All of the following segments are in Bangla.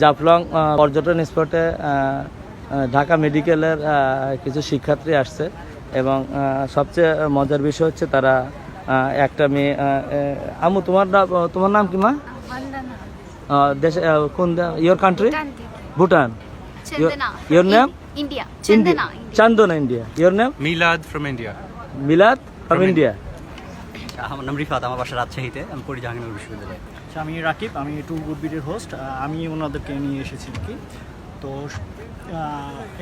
জাফলং পর্যটন স্পটে ঢাকা মেডিকেলের কিছু শিক্ষার্থী আসছে এবং সবচেয়ে মজার বিষয় হচ্ছে তারা একটা মেয়ে আহ, তোমার নাম তোমার নাম কি মা? দেশে কোন your country Bhutan Bhutan. Chandana. India. India Chandana Chandana India your name Milad from India. Milad from India আমার নাম রিফাত আমার বাসা রাজশাহীতে। আমি পড়ি জাহাঙ্গীরনগর বিশ্ববিদ্যালয়ে। আমি রাকিব, আমি টু ট্যুর গুডবিটের হোস্ট আমি ওনাদেরকে নিয়ে এসেছি আর কি। তো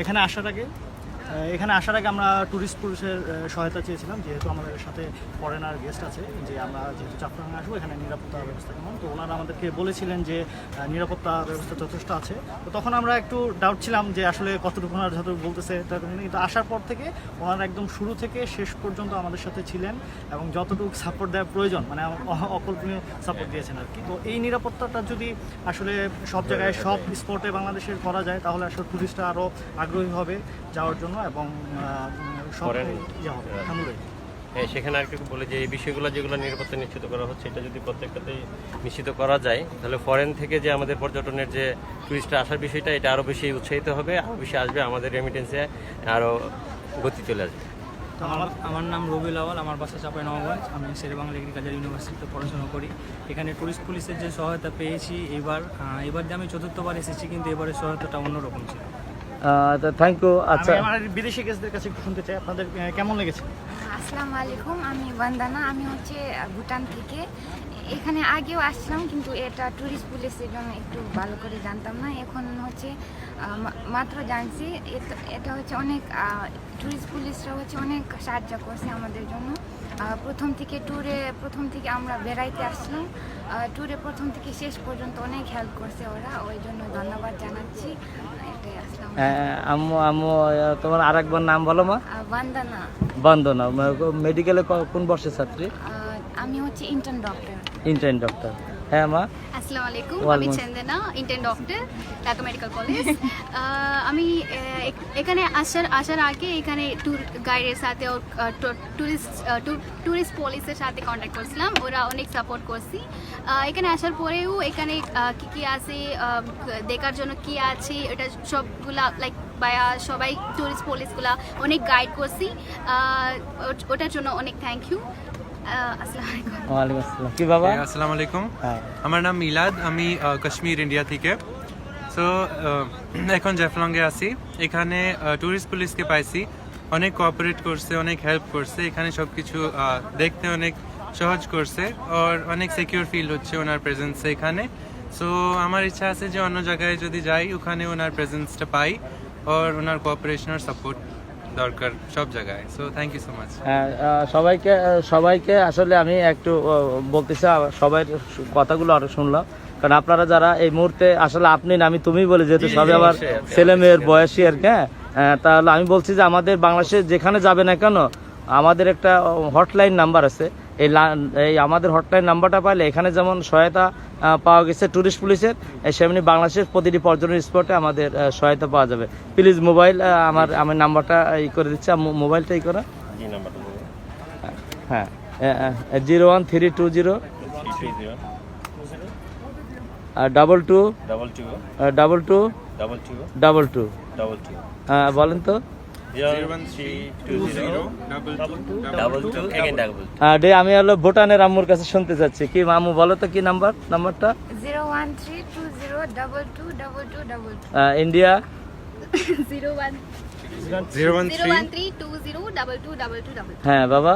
এখানে আসার আগে এখানে আসার আগে আমরা ট্যুরিস্ট পুলিশের সহায়তা চেয়েছিলাম, যেহেতু আমাদের সাথে ফরেনার গেস্ট আছে, যে আমরা যেহেতু চাপরাঙে আসব, এখানে নিরাপত্তা ব্যবস্থা কেমন? তো ওনারা আমাদেরকে বলেছিলেন যে নিরাপত্তা ব্যবস্থা যথেষ্ট আছে। তো তখন আমরা একটু ডাউট ছিলাম যে আসলে কতটুকু ওনারা যত বলতেছে। কিন্তু আসার পর থেকে ওনারা একদম শুরু থেকে শেষ পর্যন্ত আমাদের সাথে ছিলেন এবং যতটুকু সাপোর্ট দেওয়া প্রয়োজন মানে অকল্পনীয় সাপোর্ট দিয়েছেন আর কি। তো এই নিরাপত্তাটা যদি আসলে সব জায়গায়, সব স্পটে বাংলাদেশের করা যায়, তাহলে আসলে টুরিস্টরা আরও আগ্রহী হবে যাওয়ার জন্য। এবং সামগ্রিক হ্যাঁ সেখানে আর কি বলে যে এই বিষয়গুলো যেগুলো নিরাপত্তা নিশ্চিত করা হচ্ছে এটা যদি প্রত্যেকটাতেই নিশ্চিত করা যায় তাহলে ফরেন থেকে যে আমাদের পর্যটনের যে টুরিস্টরা আসার বিষয়টা এটা আরও বেশি উৎসাহিত হবে আরও বেশি আসবে আমাদের রেমিটেন্সে আরও গতি চলে আসবে। আমার আমার নাম রবিউল আওয়াল আমার বাসা চাপাই নবাগঞ্জ আমি শেরেবাংলা এগ্রিকালচার ইউনিভার্সিটিতে পড়াশোনা করি। এখানে টুরিস্ট পুলিশের যে সহায়তা পেয়েছি এবার এবার যে আমি চতুর্থবার এসেছি কিন্তু এবারের সহায়তাটা অন্যরকম ছিল। থ্যাংক ইউ আচ্ছা। আমি আমার বিদেশি গেস্টদের কাছে একটু শুনতে চাই আপনাদের কেমন লেগেছে? আসসালামু আলাইকুম আমি বন্দনা আমি হচ্ছে ভুটান থেকে। এখানে আগেও আসলাম কিন্তু এটা ট্যুরিস্ট পুলিশের জন্য একটু ভালো করে জানতাম না। এখন হচ্ছে মাত্র জানছি এটা- এটা হচ্ছে অনেক ট্যুরিস্ট পুলিশরা হচ্ছে অনেক সাহায্য করছে আমাদের জন্য। প্রথম থেকে ট্যুরে প্রথম থেকে আমরা বেড়াইতে আসলাম। ট্যুরে প্রথম থেকে শেষ পর্যন্ত অনেক হেল্প করছে ওরা ওই জন্য ধন্যবাদ জানাচ্ছি। এটাই আসলাম। আহ, আম্মু আম্মু তোমার আরেকবার নাম বলো মা। বন্দনা। বন্দনা মেডিকেলে কোন বর্ষের ছাত্রী? আমি হচ্ছে ইন্টার্ন ডক্টর ইন্টার্ন ডক্টর হ্যাঁ মা। আসসালামু আলাইকুম আমি Chandana intern doctor Dhaka medical college আমি এখানে আসার আসার আগে এখানে ট্যুর গাইডের সাথে ট্যুরিস্ট ট্যুরিস্ট পুলিশের সাথে কন্ট্যাক্ট করছিলাম। ওরা অনেক সাপোর্ট করছি। এখানে আসার পরেও এখানে কি কি আছে দেখার জন্য কি আছে এটা সবগুলা লাইক বায়া সবাই ট্যুরিস্ট পুলিশগুলা অনেক গাইড করছি। ওটার জন্য অনেক থ্যাংক ইউ আসসালামু আলাইকুম। ওয়ালাইকুম আসসালাম। কি বাবা? হ্যাঁ, আসসালামু আলাইকুম। আমার নাম মিলাদ আমি কাশ্মীর ইন্ডিয়া থেকে। সো এখন জাফলংয়ে আছি। এখানে ট্যুরিস্ট পুলিশকে পাইছি। অনেক কোঅপারেট করছে অনেক হেল্প করছে। এখানে সব কিছু দেখতে অনেক সহজ করছে আর অনেক সিকিউর ফিল হচ্ছে ওনার প্রেজেন্সে এখানে। সো আমার ইচ্ছা আছে যে অন্য জায়গায় যদি যাই ওখানে ওনার প্রেজেন্সটা পাই আর ওনার কোঅপারেশন আর সাপোর্ট দরকার সব জায়গায়। So thank you so much সবাইকে সবাইকে আসলে আমি একটু বলতে চাই সবাই কথাগুলো আরও শুনলাম কারণ আপনারা যারা এই মুহূর্তে আসলে আপনি না আমি তুমি বলে যেহেতু সবাই আমার ছেলে মেয়ের বয়সী আর কি হ্যাঁ? তাহলে আমি বলছি যে আমাদের বাংলাদেশে যেখানে যাবে না কেন আমাদের একটা হটলাইন নাম্বার আছে। এই এই আমাদের হটলাইন নাম্বারটা পাইলে এখানে যেমন সহায়তা পাওয়া গেছে ট্যুরিস্ট পুলিশের সেমনি বাংলাদেশের প্রতিটি পর্যটন স্পটে আমাদের সহায়তা পাওয়া যাবে। প্লিজ মোবাইল আমার আমার নাম্বারটা ই করে দিচ্ছি মোবাইলটা ই করা। হ্যাঁ zero one three two zero double two double two double two double two double two বলেন তো। ডে আমি হলো ভুটানের আম্মুর কাছে শুনতে চাচ্ছি। কি মামু বলো তো কি নাম্বার নাম্বারটা zero one three two zero double two double two double two India হ্যাঁ বাবা?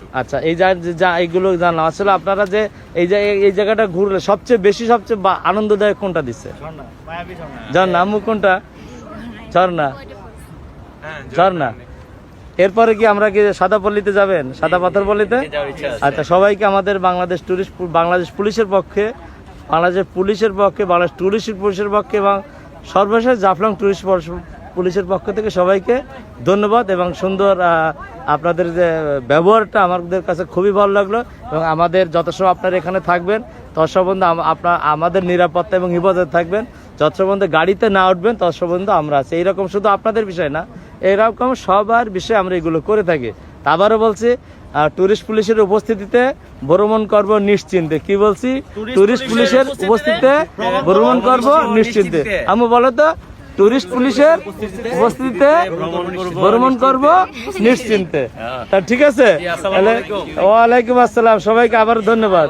টু আচ্ছা এই যা যা এইগুলো জানলাম আসলে আপনারা যে এই যে এই জায়গাটা ঘুরলে সবচেয়ে বেশি সবচেয়ে বা- আনন্দদায়ক কোনটা দিচ্ছে? ঝর্ণা মায়াবী ঝর্ণা। ঝর্ণা আম্মু কোনটা? ঝর্ণা। হ্যাঁ ঝর্ণা। এরপরে কি আমরা কি সাদা পল্লীতে যাবেন? সাদা পাথর পল্লীতে? আচ্ছা সবাইকে আমাদের বাংলাদেশ টুরিস্ট বাংলাদেশ পুলিশের পক্ষে বাংলাদেশ পুলিশের পক্ষে বাংলাদেশ টুরিস্ট পুলিশের পক্ষে এবং সর্বশেষ জাফলং টুরিস্ট পুলিশের পক্ষ থেকে সবাইকে ধন্যবাদ এবং সুন্দর আপনাদের যে ব্যবহারটা আমাদের কাছে খুবই ভালো লাগল এবং আমাদের যত সময় আপনারা এখানে থাকবেন। তত সম্বন্ধে আপনার আমাদের নিরাপত্তা এবং হিফাজত থাকবেন। যত সম্বন্ধে গাড়িতে না উঠবেন তত সম্বন্ধে আমরা আছি। এইরকম শুধু আপনাদের বিষয় না এরকম সবার বিষয়ে আমরা এগুলো করে থাকি। আবারও বলছি টুরিস্ট পুলিশের উপস্থিতিতে ভ্রমণ করব নিশ্চিন্তে। কি বলছি? টুরিস্ট পুলিশের উপস্থিতিতে ভ্রমণ করব নিশ্চিন্তে। আমি বলো তো টুরিস্ট পুলিশের উপস্থিতিতে ভ্রমণ করব নিশ্চিন্তে। তা ঠিক আছে? ওয়ালাইকুম আসসালাম। সবাইকে আবার ধন্যবাদ।